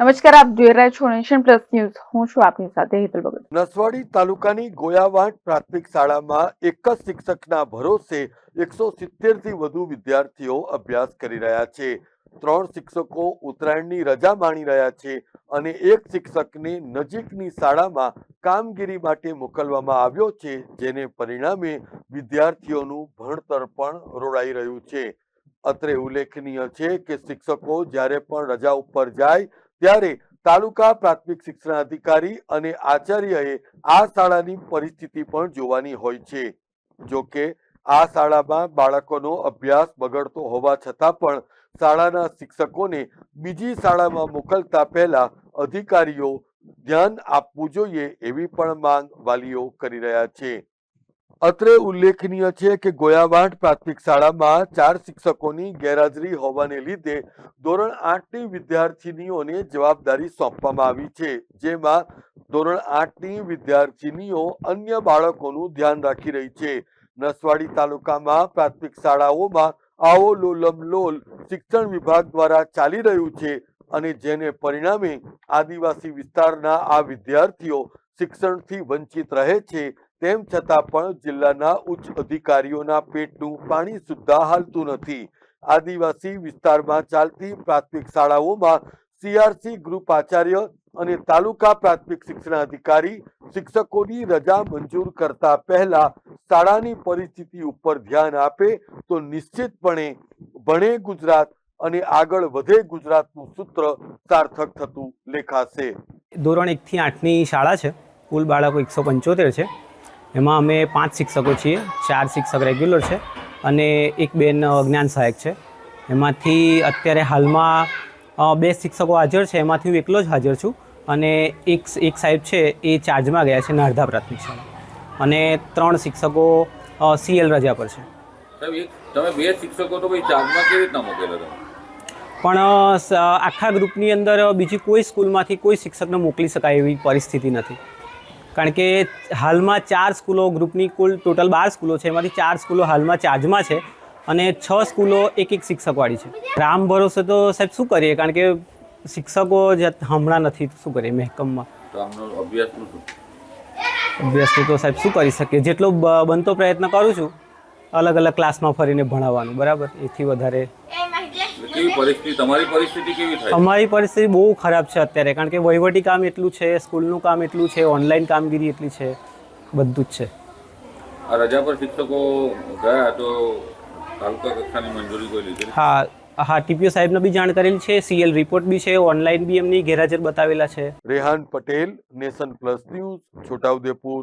નમસ્કાર, આપ જોઈ રહ્યા છો નેશન પ્લસ ન્યૂઝ. હું છું આપની સાથે હેતલ ભગત. નસવાડી તાલુકાની ગોયાવાટ પ્રાથમિક શાળામાં એક જ શિક્ષકના ભરોસે એકસો સિત્તેરથી વધુ વિદ્યાર્થીઓ અભ્યાસ કરી રહ્યા છે. ત્રણ શિક્ષકો ઉત્તરાયણની રજા માણી રહ્યા છે અને એક શિક્ષકને નજીકની શાળામાં કામગીરી માટે મોકલવામાં આવ્યો છે, જેને પરિણામે વિદ્યાર્થીઓનું ભણતર પણ રોડાઈ રહ્યું છે. અત્રે ઉલ્લેખનીય છે કે શિક્ષકો જ્યારે પણ રજા ઉપર જાય ત્યારે તાલુકા પ્રાથમિક શિક્ષણાધિકારી અને આચાર્યએ આ શાળાની પરિસ્થિતિ પણ જોવાની હોય છે. જો કે, આ શાળામાં બાળકોનો અભ્યાસ બગડતો હોવા છતાં પણ શાળાના શિક્ષકોને બીજી શાળામાં મોકલતા પહેલા અધિકારીઓ ધ્યાન આપવું જોઈએ એવી પણ માંગ વાલીઓ કરી રહ્યા છે. અત્રે ઉલ્લેખનીય છે કે ગોયાવાડ પ્રાથમિક શાળામાં ચાર શિક્ષકોની ગેરહાજરી હોવાને લીધે ધોરણ આઠની વિદ્યાર્થીનીઓને જવાબદારી સોંપવામાં આવી છે, જેમાં ધોરણ આઠની વિદ્યાર્થીનીઓ અન્ય બાળકોનું ધ્યાન રાખી રહી છે. નસવાડી તાલુકામાં પ્રાથમિક શાળાઓમાં આવો લોલમ લોલ શિક્ષણ વિભાગ દ્વારા ચાલી રહ્યું છે અને જેને પરિણામે આદિવાસી વિસ્તારના આ વિદ્યાર્થીઓ શિક્ષણથી વંચિત રહે છે તેમ છતાં પણ જિલ્લાના ઉચ્ચ અધિકારીઓના પેટનું પાણી સુદ્ધા હાલતું નથી. આદિવાસી વિસ્તારમાં ચાલતી પ્રાથમિક શાળાઓમાં સીઆરસી ગ્રુપ આચાર્ય અને તાલુકા પ્રાથમિક શિક્ષણાધિકારી શિક્ષકોની રજા મંજૂર કરતા પહેલા શાળાની પરિસ્થિતિ ઉપર ધ્યાન આપે તો નિશ્ચિતપણે ભણે ગુજરાત અને આગળ વધે ગુજરાતનું સૂત્ર સાર્થક થતું લેખાશે ધોરણ એકથી આઠની શાળા છે. કુલ બાળકો એકસો પંચોતેર છે. એમાં અમે પાંચ શિક્ષકો છીએ ચાર શિક્ષક રેગ્યુલર છે અને એક બેન અજ્ઞાન જ્ઞાન સહાયક છે. એમાંથી અત્યારે હાલમાં બે શિક્ષકો હાજર છે એમાંથી હું એકલો જ હાજર છું અને એક એક સાહેબ છે એ ચાર્જમાં ગયા છે નારધા પ્રાથમિક શાળા. અને ત્રણ શિક્ષકો સીએલ રજા પર છે. તમે બે શિક્ષકો તો ભાઈ ચાર્જમાં કેવી રીતના મોકલેલા તમે? પણ આખા ગ્રુપની અંદર બીજી કોઈ સ્કૂલમાંથી કોઈ શિક્ષકને મોકલી શકાય એવી પરિસ્થિતિ નથી. કારણ કે હાલમાં ચાર સ્કૂલો ગ્રુપની કુલ ટોટલ બાર સ્કૂલો છે એમાંથી ચાર સ્કૂલો હાલમાં ચાર્જમાં છે અને છ સ્કૂલો એક એક શિક્ષકવાળી છે. રામ ભરોસે તો સાહેબ શું કરીએ? કારણ કે શિક્ષકો જ હમણાં નથી શું કરીએ મહેકમમાં? અભ્યાસનું અભ્યાસ તો સાહેબ શું કરી શકીએ? જેટલો બનતો પ્રયત્ન કરું છું અલગ અલગ ક્લાસમાં ફરીને ભણાવવાનું બરાબર? એથી વધારે કેવી પરિસ્થિતિ? તમારી પરિસ્થિતિ કેવી થાય? અમારી પરિસ્થિતિ બહુ ખરાબ છે અત્યારે કારણ કે વહીવટી કામ એટલું છે સ્કૂલનું કામ એટલું છે ઓનલાઈન કામગીરી એટલી છે બધું જ છે. આ રજા પર શિક્ષકો ગયા તો તાલુકા કક્ષાની મંજૂરી કોઈ લીધી? હા હા ટીપીઓ સાહેબને બી જાણ કરેલી છે સીએલ રિપોર્ટ બી છે ઓનલાઈન બી એમની ગેરહાજર બતાવેલા છે. Rehan Patel Nation Plus News Chhota Udepur.